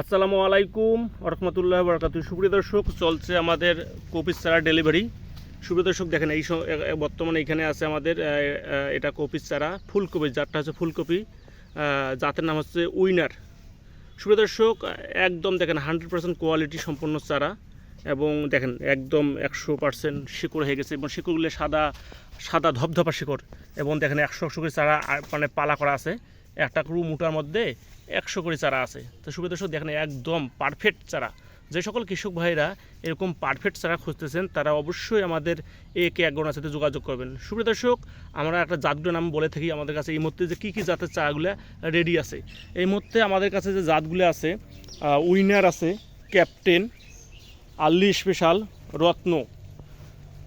আসসালামু আলাইকুম, রহমতুল্লাহ বরকাত সুপ্রিয় দর্শক, চলছে আমাদের কপিস চারা ডেলিভারি। সুপ্রিয় দর্শক, দেখেন এই বর্তমানে এখানে আছে আমাদের এটা কপিস চারা ফুলকপি জাতটা হচ্ছে ফুলকপি জাতের নাম হচ্ছে উইনার। সুপ্রিয় দর্শক, একদম দেখেন হান্ড্রেড পার্সেন্ট কোয়ালিটি সম্পন্ন চারা এবং দেখেন একদম একশো পার্সেন্ট শিকড় হয়ে গেছে এবং শিকড়গুলো সাদা সাদা ধপধপা শিকড় এবং দেখেন একশো একশো করে চারা মানে পালা করা আছে। একটা ক্রু মুটার মধ্যে একশো করে চারা আছে। তো সুবিধা দর্শক, দেখেন একদম পারফেক্ট চারা। যে সকল কৃষক ভাইরা এরকম পারফেক্ট চারা খুঁজতেছেন, তারা অবশ্যই আমাদের এ কে একগণার সাথে যোগাযোগ করবেন। সুপ্রিয় দর্শক, আমরা একটা জাতগুলোর নাম বলে থাকি আমাদের কাছে। এই মুহূর্তে যে কী কী জাতের চারাগুলো রেডি আছে? এই মুহূর্তে আমাদের কাছে যে জাতগুলো আছে উইনার আছে, ক্যাপ্টেন আল্লি স্পেশাল, রত্ন,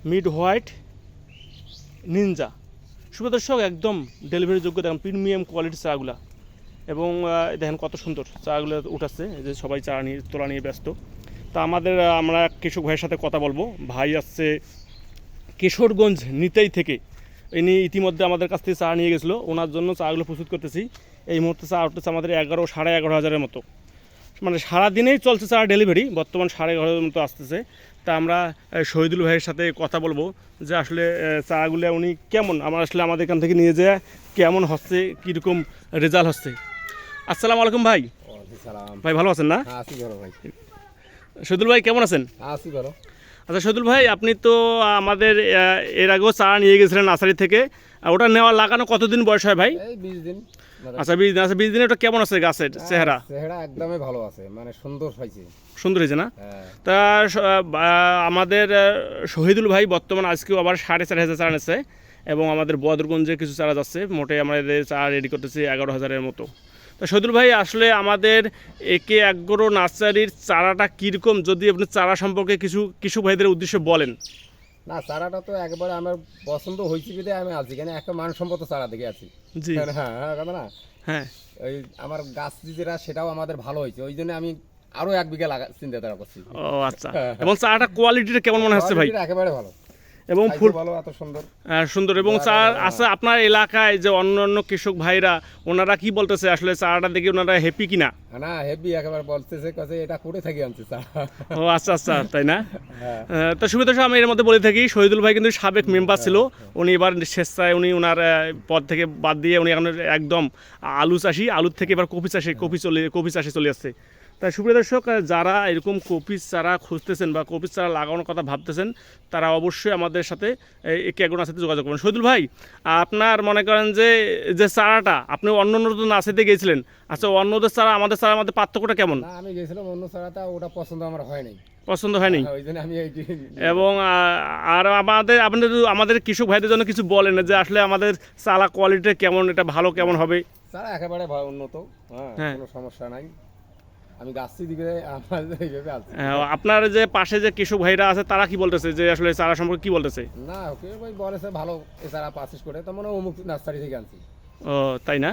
মিড হোয়াইট, নিনজা। সুপ্রদর্শক, একদম ডেলিভারি যোগ্য, দেখেন প্রিমিয়াম কোয়ালিটির চাগুলা। এবং দেখেন কত সুন্দর চাগুলো উঠাচ্ছে যে সবাই চা নিয়ে, তোলা নিয়ে ব্যস্ত। তা আমাদের আমরা কৃষক ভাইয়ের সাথে কথা বলব। ভাই আসছে কিশোরগঞ্জ, নিতেই থেকে। ইনি ইতিমধ্যে আমাদের কাছ থেকে চা নিয়ে গেছিল। ওনার জন্য চাগুলো প্রস্তুত করতেছি। এই মুহূর্তে চা উঠতেছে আমাদের এগারো, সাড়ে এগারো হাজারের মতো। মানে সারাদিনেই চলছে চা ডেলিভারি বর্তমান সাড়ে এগারো হাজারের মতো আসতেছে। তা আমরা শহীদুল ভাইয়ের সাথে কথা বলব যে আসলে চাগুলো উনি কেমন? আমার আসলে আমাদের এখান থেকে নিয়ে যায় কেমন হচ্ছে কীরকম রেজাল্ট হচ্ছে? আসসালামু আলাইকুম ভাই। ভাই ভালো আছেন না? ভাই। শহীদুল ভাই কেমন আছেন? ভালো। আচ্ছা শহীদুল ভাই আপনি তো আমাদের এর আগেও চা নিয়ে গেছিলেন নার্সারি থেকে। ওটা নেওয়া লাগানো কতদিন বয়স হয় ভাই? বিশ দিন। আচ্ছা বিশ দিন আচ্ছা বিশ দিনে ওটা কেমন আছে গাছের চেহারা? চেহারা একদমই ভালো আছে মানে সুন্দর হয়েছে। সুন্দর হয়েছে না? হ্যাঁ। তা আমাদের শহীদুল ভাই বর্তমান আজকেও আবার সাড়ে চার হাজার চারা নিচ্ছে এবং আমাদের বদরগঞ্জে কিছু চারা যাচ্ছে। মোটে আমাদের চারা রেডি করতেছি এগারো হাজারের মতো। তা শহীদুল ভাই আসলে আমাদের একে একগরো নার্সারির চারাটা কীরকম? যদি আপনি চারা সম্পর্কে কিছু কৃষক ভাইদের উদ্দেশ্যে বলেন। না চারাটা তো একবারে আমার পছন্দ হয়েছে বিদে আমি আছি। কেন একটা মানসম্মত চারা দেখে আছি। হ্যাঁ হ্যাঁ কথা না? হ্যাঁ। ওই আমার গাছ যেটা সেটাও আমাদের ভালো হয়েছে। ওই জন্য আমি আরও এক বিঘা লাগা চিন্তা করছি। ও আচ্ছা। এবং চারাটা কোয়ালিটিটা কেমন মনে হচ্ছে ভাই? একেবারে ভালো। এবং ফুল ভালো এত সুন্দর। আহ, সুন্দর। এবং চা আছে আপনার এলাকায় যে অন্য অন্য কৃষক ভাইরা ওনারা কি বলতেছে আসলে চারাটা দেখে ওনারা হ্যাপি কিনা? না হেভি একেবারে বলতেছে কাছে এটা করে থাকি আনছি চা ও আচ্ছা আচ্ছা তাই না? হ্যাঁ। তো সুবিধা আমি এর মধ্যে বলে থাকি শহীদুল ভাই কিন্তু সাবেক মেম্বার ছিল। উনি এবার স্বেচ্ছায় উনি ওনার পদ থেকে বাদ দিয়ে উনি এখন একদম আলু চাষি আলুর থেকে এবার কপি চাষে কপি চলে কপি চাষে চলে আসছে। তাই সুপ্রিয় দর্শক যারা এরকম কপি চারা খুঁজতেছেন বা কপি চারা লাগানোর কথা ভাবতেছেন তারা অবশ্যই আমাদের সাথে ক্যাগোনার সাথে যোগাযোগ করবেন শহীদুল ভাই আপনার মনে করেন যে যে চারাটা আপনি অন্য অন্য তো নার্সারিতে গেছিলেন আচ্ছা অন্যদের চারা আমাদের চারার মধ্যে পার্থক্যটা কেমন? আমি গেছিলাম অন্য চারাটা ওটা পছন্দ আমার হয় নাই। পছন্দ হয়নি? এইটি এবং আর আমাদের আপনাদের আমাদের কৃষক ভাইদের জন্য কিছু বলেন যে আসলে আমাদের চালা কোয়ালিটি কেমন এটা ভালো কেমন হবে? চারা একেবারে উন্নত হ্যাঁ হ্যাঁ। কোনো সমস্যা নাই। আমি গাছটি দিকে আমার এইভাবে আছি আপনার যে পাশে যে কৃষক ভাইরা আছে তারা কি বলতেছে যে আসলে চারা সম্পর্কে কি বলতেছে? না ওকে ভাই বলেছে ভালো এ চারা পাসিস করে তো মনে অমুক নার্সারি থেকে আনছি। ও তাই না?